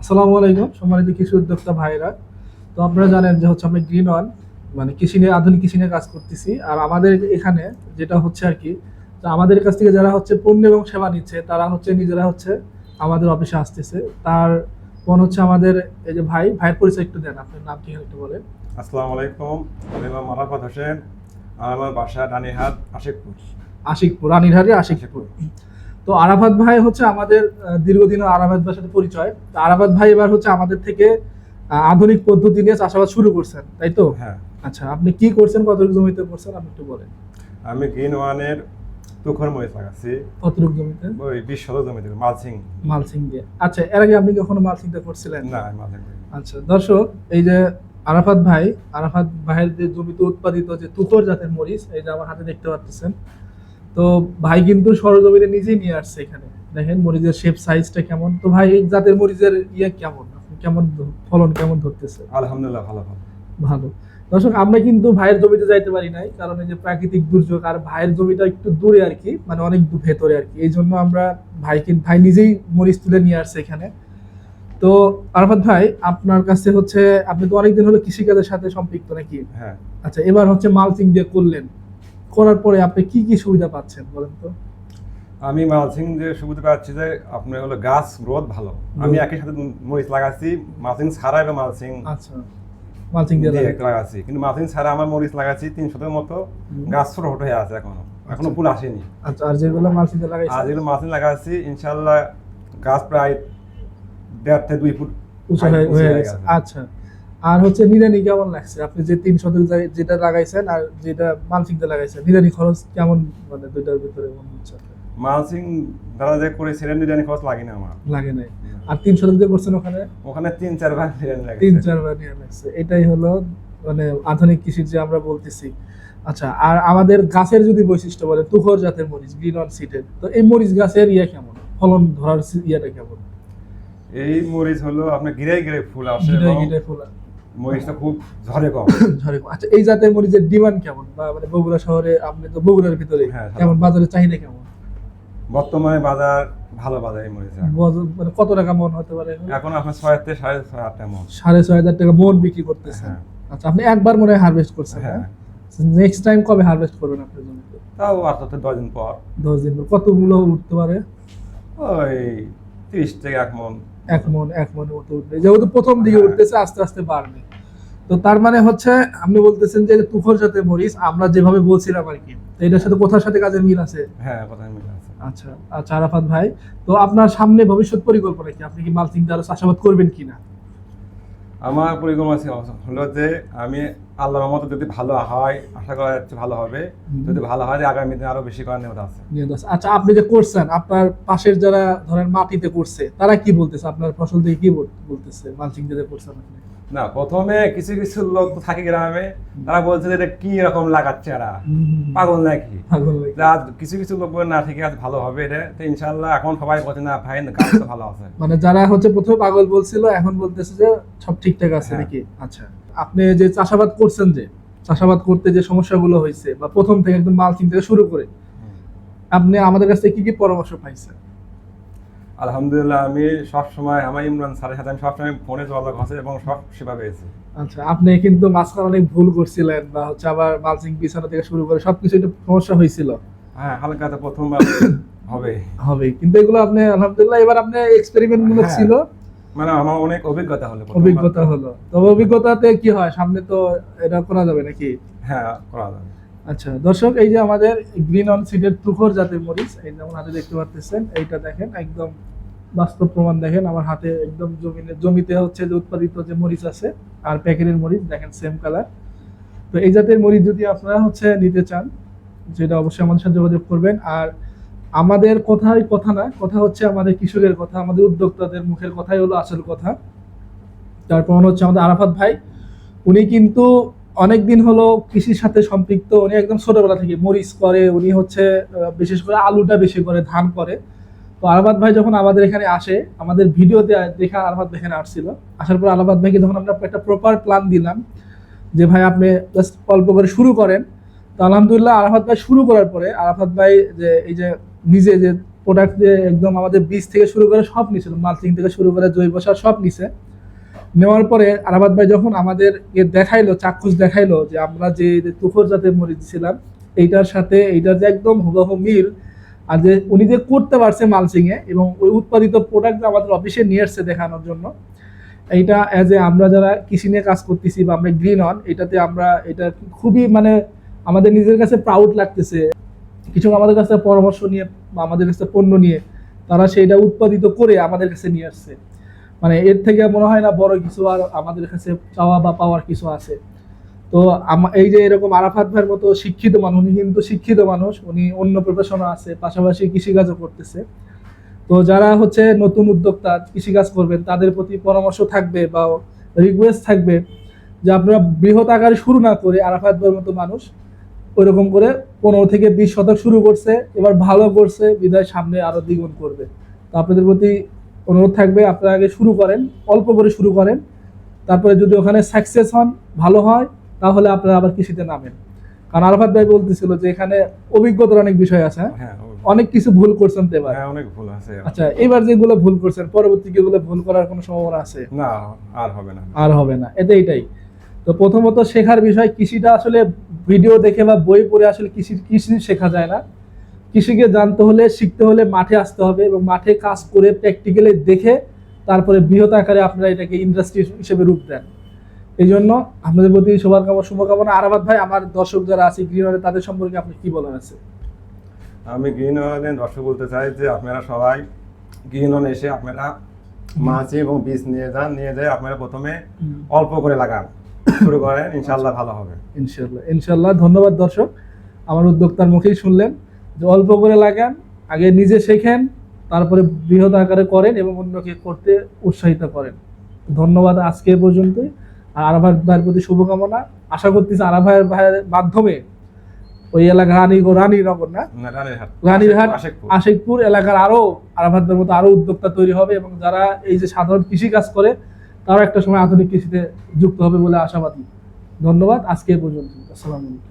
আসসালামু আলাইকুম সম্মানিত কৃষি উদ্যোক্তা ভাইরা তো আপনারা জানেন যে হচ্ছে আমি গ্রিন ওয়ান মানে কৃষি নিয়ে আধুনিক কৃষি নিয়ে কাজ করতেছি। আর আমাদের এখানে যেটা হচ্ছে আর কি তো আমাদের কাছ থেকে যারা হচ্ছে পণ্য এবং সেবা নিচ্ছে তারা হচ্ছে নিজেরা হচ্ছে আমাদের অফিসে আসতেছে। তার কোন হচ্ছে আমাদের এই যে ভাই ভাইয়ের পরিচয় একটু দেন আপনার নাম কি একটু বলেন। আসসালামু আলাইকুম আমি নাম মারাফাত হোসেন আমার বাসা রানীহাট আশিকপুর। আশিকপুর রানীরহাটে আশিকপুর। তো আরাফাত ভাই হচ্ছে আমাদের আহ, দীর্ঘদিনের আরাফাত ভাইয়ের সাথে পরিচয়। তো আরাফাত ভাই এবার হচ্ছে আমাদের থেকে আধুনিক পদ্ধতি নিয়ে চাষাবাদ শুরু করছেন তাই তো? হ্যাঁ। আচ্ছা আপনি কি করছেন কতটুকু জমিতে করছেন আপনি একটু বলেন। আমি গ্রিন ওয়ানের তুখর মরিচ লাগাচ্ছি। কতটুকু জমিতে? ওই বিশ শত জমিতে মালসিং। মালসিং দিয়ে। আচ্ছা এর আগে আপনি কখনো মালসিংটা করছিলেন? না মালসিং আচ্ছা দর্শক এই যে আরাফাত ভাই আরাফাত ভাইয়ের যে জমিতে উৎপাদিত যে তুতর জাতের মরিচ এই যে আমার হাতে দেখতে পাচ্ছেন তো ভাই কিন্তু সরজমিনে নিজেই নিয়ে আসছে এখানে। দেখেন মরিচের শেপ সাইজটা কেমন। তো ভাই এই জাতের মরিচের ইয়ে কেমন? আপনি কেমন ফলন কেমন ধরতেছে? আলহামদুলিল্লাহ ভালো ভালো। ভালো। দর্শক আমরা কিন্তু ভাইয়ের জমিতে যাইতে পারি নাই কারণ এই যে প্রাকৃতিক দুর্যোগ আর ভাইয়ের জমিটা একটু দূরে আর কি মানে অনেক ভেতরে আর কি। এই জন্য আমরা ভাইকে ভাই নিজেই মরিচ তুলে নিয়ে আসছে এখানে। তো আরাফাত ভাই আপনার কাছে হচ্ছে আপনি তো অনেকদিন হলো কৃষিকাজের সাথে সম্পৃক্ত নাকি? হ্যাঁ। আচ্ছা এবার হচ্ছে মালচিং দিয়ে করলেন। করার পরে আপনি কি কি সুবিধা পাচ্ছেন বলেন তো? আমি মালসিং যে সুবিধা পাচ্ছি যে আপনার হলো গাছ গ্রোথ ভালো। আমি একই সাথে মরিচ লাগাচ্ছি মালসিং ছাড়া এবং মালসিং আচ্ছা। মালচিং দিয়ে দিয়ে লাগাচ্ছি। কিন্তু ছাড়া আমার মরিচ লাগাচ্ছি মতো। গাছ ছোট হয়ে আছে এখনও। এখনও আচ্ছা। ফুল আসেনি। আচ্ছা আর যেগুলো মালচিং দিয়ে আর যেগুলো লাগাচ্ছি ইনশাল্লাহ গাছ প্রায় দেড় থেকে দুই ফুট উঁচু হয়ে গেছে। আচ্ছা। আর হচ্ছে নিরানি কেমন লাগছে? আপনি যে তিন শতক যেটা লাগাইছেন আর যেটা দিয়ে লাগাইছেন নিরানি খরচ কেমন মানে দুইটার ভিতরে মনে হচ্ছে মালসিং দ্বারা যে করেছিলেন নিরানি খরচ লাগেনি আমার। লাগে নাই। আর তিন শতক দিয়ে করছেন ওখানে? ওখানে তিন চার ভাগ নিরানি লাগে তিন চারবার নিয়ে লাগছে। এটাই হলো মানে আধুনিক কৃষির যে আমরা বলতেছি। আচ্ছা আর আমাদের গাছের যদি বৈশিষ্ট্য বলে তুখর জাতের মরিচ গ্রিন অন সিটের তো এই মরিচ গাছের ইয়ে কেমন? ফলন ধরার ইয়েটা কেমন? এই মরিচ হলো আপনার গিরে গিরে ফুল আসে গিরে এবং গিরে ফোলা মরিচটা খুব ঝরে কম। ঝরে আচ্ছা এই জাতের মরিচের ডিমান্ড কেমন? বা মানে বগুড়া শহরে আপনি তো বগুড়ার ভিতরে হ্যাঁ, কেমন? বাজারের চাহিদা কেমন? বর্তমানে বাজার ভালো বাজার এই মরিচ বজ- মানে কত টাকা মন হতে পারে? এখন আপনার ছয় থেকে সাড়ে ছয় আট মন। সাড়ে ছয় হাজার টাকা মন বিক্রি করতেছেন। হ্যাঁ। আচ্ছা আপনি একবার মনে হয় হারভেস্ট করছেন হ্যাঁ। নেক্সট টাইম কবে হারভেস্ট করবেন আপনার জমিতে তাও আস্তে আস্তে দশ দিন পর। দশ দিন পর। কতগুলো উঠতে পারে? ওই তিরিশ থেকে এক মন। এক মন এক মনের মতো উঠবে। যেহেতু প্রথম দিকে। উঠতেছে আস্তে আস্তে বাড়বে। তো তার মানে হচ্ছে আপনি বলতেছেন যে তুফর জাতের মরিচ আমরা যেভাবে বলছিলাম আর কি তো এটার সাথে কোথার সাথে কাজের মিল আছে? হ্যাঁ কথা মিল আছে। আচ্ছা আচ্ছা আরাফাত ভাই তো আপনার সামনে ভবিষ্যৎ পরিকল্পনা কি? আপনি কি মালচিং দ্বারা চাষাবাদ করবেন কিনা? আমার পরিকল্পনা হলো যে আমি আল্লাহর মতো যদি ভালো হয় আশা করা যাচ্ছে ভালো হবে। যদি ভালো হয় আগামী দিনে আরও বেশি করার নিয়ত আছে। আচ্ছা আপনি যে করছেন আপনার পাশের যারা ধরেন মাটিতে করছে তারা কি বলতেছে? আপনার ফসল থেকে কি বলতেছে? মালচিং দিয়ে করছেন আপনি না প্রথমে কিছু কিছু লোক তো থাকে গ্রামে তারা বলছে যে এটা কি রকম লাগাচ্ছে এরা? পাগল নাকি? পাগল কিছু কিছু লোক বলে না ঠিক আছে ভালো হবে এটা। তো ইনশাল্লাহ এখন সবাই বলছে না ভাই গাছ তো ভালো আছে। মানে যারা হচ্ছে প্রথমে পাগল বলছিল এখন বলতেছে যে সব ঠিকঠাক আছে হ্যাঁ। নাকি? আচ্ছা। আপনি যে চাষাবাদ করছেন যে চাষাবাদ করতে যে সমস্যাগুলো হয়েছে বা প্রথম থেকে একদম মালচিং থেকে শুরু করে আপনি আমাদের কাছ কি কি পরামর্শ পাইছেন? আলহামদুলিল্লাহ আমি সব সময় আমার ইমরান স্যারের সাথে আমি সবসময় ফোনে যোগাযোগ আছে এবং সব সেবা পেয়েছি। আচ্ছা আপনি কিন্তু মাঝখানে অনেক ভুল করছিলেন বা হচ্ছে আবার মালচিং বিছানা থেকে শুরু করে সবকিছু একটু সমস্যা হয়েছিল। হ্যাঁ হালকা তো প্রথমবার হবে। হবে কিন্তু এগুলো আপনি আলহামদুলিল্লাহ এবার আপনি এক্সপেরিমেন্ট মূলক হ্যাঁ। ছিল। মানে আমার অনেক অভিজ্ঞতা হলো অভিজ্ঞতা হলো। তবে অভিজ্ঞতাতে কি হয়? সামনে তো এটা করা যাবে নাকি? হ্যাঁ করা যাবে। আচ্ছা দর্শক এই যে আমাদের গ্রিন অন সিডের তুখর জাতের মরিচ এই যেমন হাতে দেখতে পাচ্ছেন এইটা দেখেন একদম বাস্তব প্রমাণ দেখেন আমার হাতে একদম জমিনে জমিতে হচ্ছে যে উৎপাদিত যে মরিচ আছে আর প্যাকেটের মরিচ দেখেন সেম কালার তো এই জাতের মরিচ যদি আপনারা হচ্ছে নিতে চান সেটা অবশ্যই আমাদের সাথে যোগাযোগ করবেন। আর আমাদের কথাই কথা না, কথা হচ্ছে আমাদের কৃষকের কথা, আমাদের উদ্যোক্তাদের মুখের কথাই হলো আসল কথা। তারপর হচ্ছে আমাদের আরাফাত ভাই। উনি কিন্তু অনেক দিন হলো কৃষির সাথে সম্পৃক্ত, উনি একদম ছোটবেলা থেকে মরিচ করে, উনি হচ্ছে বিশেষ করে আলুটা বেশি করে, ধান করে। তো আরাফাত ভাই যখন আমাদের এখানে আসে, আমাদের ভিডিওতে দেখা আরাফাত ভাই এখানে আসছিল। আসার পর আরাফাত ভাইকে যখন আমরা একটা প্রপার প্ল্যান দিলাম, যে ভাই আপনি জাস্ট অল্প করে শুরু করেন। তো আলহামদুলিল্লাহ আরাফাত ভাই শুরু করার পরে, আরাফাত ভাই যে, এই যে নিজে যে প্রোডাক্ট দিয়ে একদম আমাদের বীজ থেকে শুরু করে সব নিছিল মালচিং থেকে শুরু করে জৈব সার সব নিছে। নেওয়ার পরে আরাবাদ ভাই যখন আমাদের এ দেখাইলো, চাক্ষুষ দেখাইলো যে আমরা যে তুফর জাতের মরিচ দিছিলাম, এইটার সাথে এইটার যে একদম হুবহু মিল, আর যে উনি যে করতে পারছে মালচিং এ এবং ওই উৎপাদিত প্রোডাক্ট আমাদের অফিসে নিয়ে এসছে দেখানোর জন্য, এইটা অ্যাজ এ আমরা যারা কৃষি নিয়ে কাজ করতেছি বা আমরা গ্রিন অন এটাতে আমরা, এটা খুবই মানে আমাদের নিজের কাছে প্রাউড লাগতেছে। কিছু আমাদের কাছে পরামর্শ নিয়ে বা আমাদের কাছে পণ্য নিয়ে, তারা সেইটা উৎপাদিত করে আমাদের কাছে নিয়ে আসছে। মানে এর থেকে মনে হয় না বড় কিছু আর আমাদের কাছে চাওয়া বা পাওয়ার কিছু আছে। তো এই যে এরকম আরাফাত ভাইয়ের মতো শিক্ষিত মানুষ উনি কিন্তু শিক্ষিত মানুষ, উনি অন্য প্রফেশনও আছে, পাশাপাশি কৃষিকাজও করতেছে। তো যারা হচ্ছে নতুন উদ্যোক্তা, কৃষিকাজ করবেন, তাদের প্রতি পরামর্শ থাকবে বা রিকোয়েস্ট থাকবে যে আপনারা বৃহৎ আকারে শুরু না করে আরাফাত ভাইয়ের মতো মানুষ ওইরকম করে পনেরো থেকে বিশ শতক শুরু করছে এবার ভালো করছে বিদায় সামনে আরও দ্বিগুণ করবে। তো আপনাদের প্রতি অনুরোধ থাকবে আপনারা আগে শুরু করেন অল্প করে শুরু করেন। তারপরে যদি ওখানে সাকসেস হন ভালো হয় তাহলে আপনারা আবার কৃষিতে নামেন। কারণ আরাফাত ভাই বলতেছিল যে এখানে অভিজ্ঞতার অনেক বিষয় আছে হ্যাঁ? হ্যাঁ অনেক কিছু ভুল করছেন তো এবার। হ্যাঁ অনেক ভুল আছে। আচ্ছা এবার যেগুলো ভুল করছেন পরবর্তী যেগুলো ভুল করার কোনো সম্ভাবনা আছে? না আর হবে না। আর হবে না এতে এটাই। তো প্রথমত শেখার বিষয় কৃষিটা আসলে ভিডিও দেখে বা বই পড়ে আসলে কৃষি কৃষি শেখা যায় না। কৃষিকে জানতে হলে শিখতে হলে মাঠে আসতে হবে এবং মাঠে কাজ করে প্র্যাকটিক্যালি দেখে তারপরে বৃহৎ আকারে আপনারা এটাকে ইন্ডাস্ট্রি হিসেবে রূপ দেন। এই জন্য আপনাদের প্রতি সবার কামনা শুভকামনা। আরাবাদ ভাই আমার দর্শক যারা আছে গৃহরে তাদের সম্পর্কে আপনি কি বলার আছে? আমি গ্রিন দর্শক বলতে চাই যে আপনারা সবাই গ্রিন এসে আপনারা মাছ এবং বীজ নিয়ে যান নিয়ে যায় আপনারা প্রথমে অল্প করে লাগান। শুরু করেন ইনশাল্লাহ ভালো হবে। ইনশাল্লাহ ইনশাল্লাহ ধন্যবাদ দর্শক। আমার উদ্যোক্তার মুখেই শুনলেন যে অল্প করে লাগান আগে নিজে শেখেন তারপরে বৃহৎ আকারে করেন এবং অন্যকে করতে উৎসাহিত করেন। ধন্যবাদ আজকে পর্যন্তই। আর আরাভাই ভাইয়ের প্রতি শুভকামনা। আশা করতেছি আরাভাইয়ের ভাইয়ের মাধ্যমে ওই এলাকা রানী রানীনগর না? না, রানীরহাট আশেকপুর। আশিকপুর এলাকার আরও আরাফাতদের মতো আরও উদ্যোক্তা তৈরি হবে এবং যারা এই যে সাধারণ কৃষি কাজ করে তারা একটা সময় আধুনিক কৃষিতে যুক্ত হবে বলে আশাবাদী। ধন্যবাদ আজকে পর্যন্ত আসসালামু আলাইকুম।